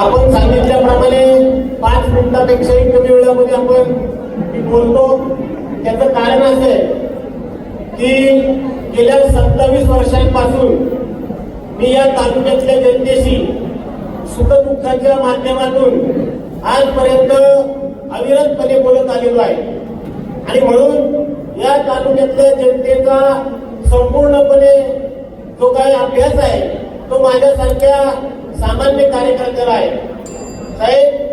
आपण सांगितल्याप्रमाणे पाच मिनिटापेक्षाही कमी वेळामध्ये आपण बोलतो. त्याचं कारण असं आहे की गेल्या सत्तावीस वर्षांपासून मी या तालुक्यातल्या जनतेशी सुखदुःखाच्या माध्यमातून आजपर्यंत अविरतपणे बोलत आलेलो आहे. आणि म्हणून या तालुक्यातल्या जनतेचा संपूर्णपणे जो काही अभ्यास आहे तो माझ्यासारख्या सामान्य कार्यकर्त्याला आहे. साहेब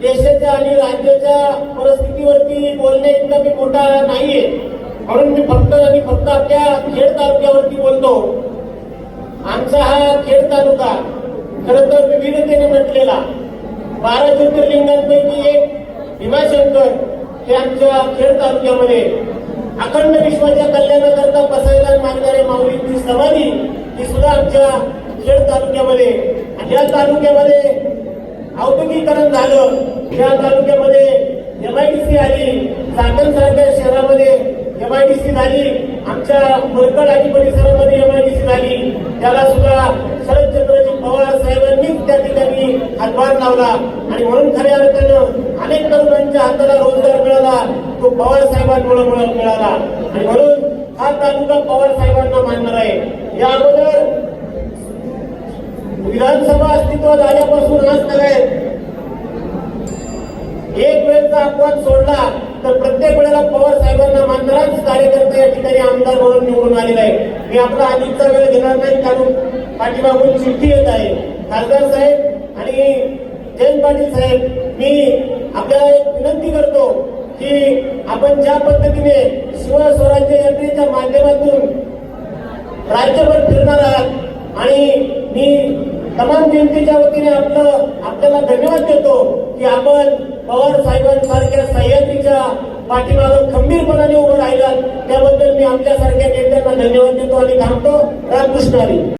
देशाच्या आणि राज्याच्या परिस्थितीवरती बोलणे इतका मी मोठा नाहीये. म्हणून मी फक्त आणि फक्त आपल्या खेड तालुक्यावरती बोलतो. आमचा हा खेड तालुका खर तर विविधतेने म्हटलेला. बारा ज्योतिर्लिंगांपैकी एक भीमाशंकर हे आमच्या खेड तालुक्यामध्ये अखंड विश्वाच्या कल्याणाकरता पसरायला मानणारे माऊलींची समाधी ही सुद्धा आमच्या खेड तालुक्यामध्ये. आणि या तालुक्यामध्ये औद्योगिकरण झालं. या तालुक्यामध्ये एमआयडीसी आली. चाकण सारख्या शहरामध्ये एमआयडीसी झाली. आमच्या मुरकड आणि परिसरामध्ये एमआयडीसी झाली. त्याला सुद्धा शरदचंद्रजी पवार साहेबांनीच त्या ठिकाणी हातभार लावला. आणि म्हणून खऱ्या अर्थानं अनेक तरुणांच्या हाताला रोजगार मिळाला. तो पवार साहेबांमुळे मिळाला. आणि म्हणून हा तालुका पवार साहेबांना मानणार आहे. या पद सोडला तर प्रत्येक वेळेला पवार साहेबांना मानणाराच कार्यकर्ता या ठिकाणी आमदार म्हणून निवडून आलेला आहे. मी आपला अधिकचा वेळ घेणार नाही कारण पाठीमागून चिठ्ठी येत आहे. खासदार साहेब आणि जयंत पाटील साहेब मी आपल्याला एक विनंती करतो की आपण ज्या पद्धतीने शिवस्वराज्य यात्रेच्या माध्यमातून राज्यभर फिरणार आहात आणि मी तमाम जनतेच्या वतीने आपलं आपल्याला धन्यवाद देतो की आपण पवार साहेबांसारख्या सह्याद्रीच्या पाठीमागं खंबीरपणाने उभं राहिलात. त्याबद्दल मी आपल्यासारख्या नेत्यांना धन्यवाद देतो आणि थांबतो. रामकृष्ण हरी.